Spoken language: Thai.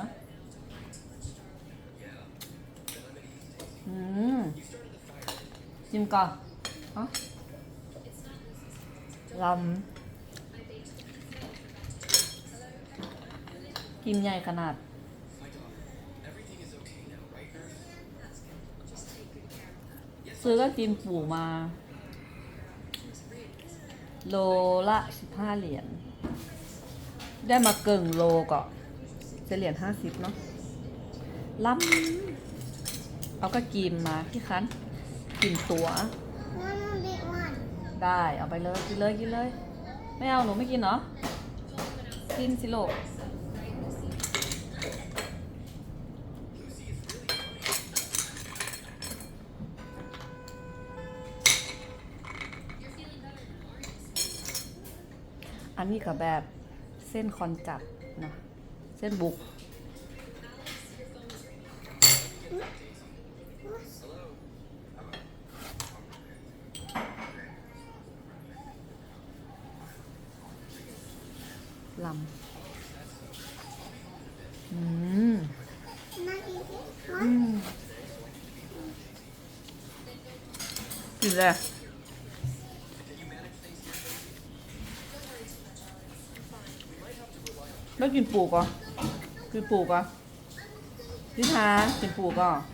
นะอืมจิ้มก่อนอะลำกิมใหญ่ขนาด ซื้อก็กินปู่มา โลละสิบห้าเหรียญ ได้มาเกิงโลก็จะ เหรียญห้าสิบเนาะล้ำเอาก็กิมมาที่คันกินตัว No, no, big one. ได้เอาไปเลยกินเลยกินเลย ไม่เอาหนูไม่กินเหรอ กินสิโลกอันนี้กับแบบเส้นคอนจัดนะ เส้นบุกลำอืม Not easy. อื One. มกินเลยแล้วกินปูก่อนกินปูก่อนนิทาเป็นปูกอะ